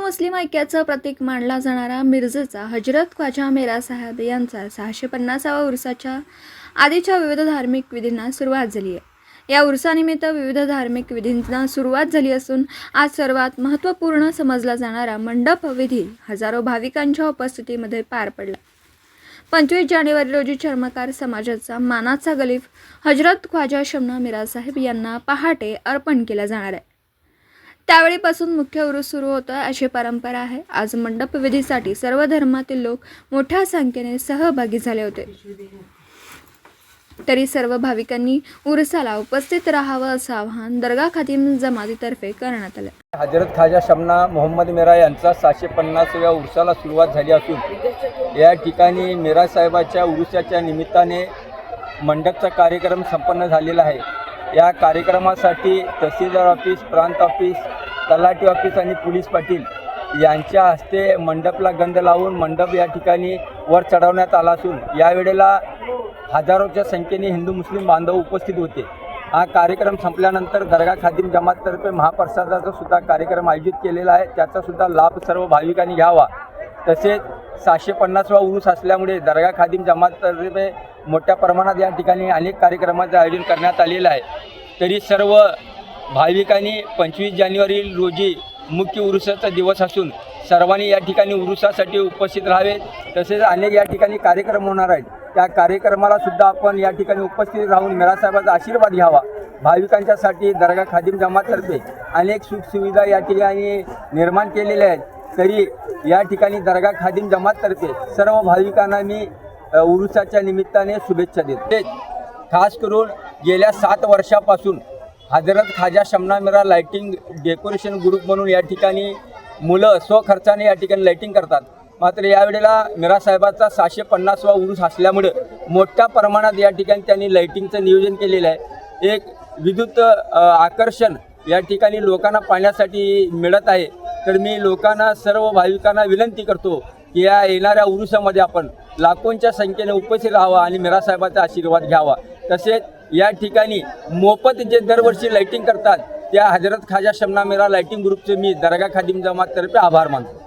मुस्लिम ऐक्याचं प्रतीक मानला जाणारा मिरजेचा हजरत ख्वाजा मेरा साहेब यांचा सहाशे पन्नासावा उर्साच्या आधीच्या विविध धार्मिक विधींना सुरुवात झाली आहे. या उर्सानिमित्त विविध धार्मिक विधींना सुरुवात झाली असून आज सर्वात महत्त्वपूर्ण समजला जाणारा मंडप विधी हजारो भाविकांच्या उपस्थितीमध्ये पार पडला. पंचवीस जानेवारी रोजी चर्मकार समाजाचा मानाचा गलीफ हजरत ख्वाजा शमना मिरा साहेब यांना पहाटे अर्पण केला जाणार आहे. त्यावेळीपासून मुख्य उरूस सुरू होता अशी परंपरा आहे. आज मंडप विधीसाठी सर्व धर्मातील लोक मोठ्या संख्येने सहभागी झाले होते. तरी सर्व भाविकांनी उरसाला उपस्थित राहावं असं आवाहन दर्गा खातीम जमातीतर्फे करण्यात आलं. हजरत खाजा शमना मोहम्मद मेरा यांचा सहाशे पन्नासव्या उर्साला सुरुवात झाली असून या ठिकाणी मेरा साहेबाच्या उरुसाच्या निमित्ताने मंडपचा कार्यक्रम संपन्न झालेला आहे. या कार्यक्रमासाठी तहसीलदार ऑफिस प्रांत ऑफिस तलाठी ऑफिस आणि पोलीस पाटील यांच्या हस्ते मंडपला गंध लावून मंडप या ठिकाणी वर चढवण्यात आला असून यावेळेला हजारोच्या संख्येने हिंदू मुस्लिम बांधव उपस्थित होते. हा कार्यक्रम संपल्यानंतर दर्गा खादिम जमाततर्फे महाप्रसादाचा सुद्धा कार्यक्रम आयोजित केलेला आहे. त्याचा सुद्धा लाभ सर्व भाविकांनी घ्यावा. तसेच सहाशे पन्नासवा उरूस असल्यामुळे दर्गा खादिम जमाततर्फे मोठ्या प्रमाणात या ठिकाणी अनेक कार्यक्रमाचं आयोजन करण्यात आलेलं आहे. तरी सर्व भाविकांनी पंचवीस जानेवारी रोजी मुख्य उरुसाचा दिवस असून सर्वांनी या ठिकाणी उरुसासाठी उपस्थित राहावे. तसेच अनेक या ठिकाणी कार्यक्रम होणार आहेत. त्या कार्यक्रमाला सुद्धा आपण या ठिकाणी उपस्थित राहून मेळासाहेबाचा आशीर्वाद घ्यावा. भाविकांच्यासाठी दर्गा खादिम जमातर्फे अनेक सुखसुविधा या ठिकाणी निर्माण केलेल्या आहेत. तरी या ठिकाणी दर्गा खादिम जमातर्फे सर्व भाविकांना मी उरुसाच्या निमित्ताने शुभेच्छा देतो. खास करून गेल्या सात वर्षापासून Hazrat Khaja Shamna Mira lighting decoration group म्हणून या ठिकाणी मुलं स्वखर्चाने या ठिकाणी लाइटिंग करतात. मात्र यावेळेला मिरा साहेबाचा सहाशे पन्नासवा उरूस असल्यामुळं मोठ्या प्रमाणात या ठिकाणी त्यांनी लाइटिंगचं नियोजन केलेलं आहे. एक विद्युत आकर्षण या ठिकाणी लोकांना पाहण्यासाठी मिळत आहे. तर मी लोकांना सर्व भाविकांना विनंती करतो की या येणाऱ्या उरुसामध्ये आपण लाखोंच्या संख्येने उपस्थित राहावा आणि मिरासाहेबाचा आशीर्वाद घ्यावा. तसेच या ठिकाणी मोफत जे दरवर्षी लाईटिंग करतात त्या हजरत खाजा शमना मेरा लाईटिंग ग्रुपचे मी दर्गा खादिम जमाततर्फे आभार मानतो.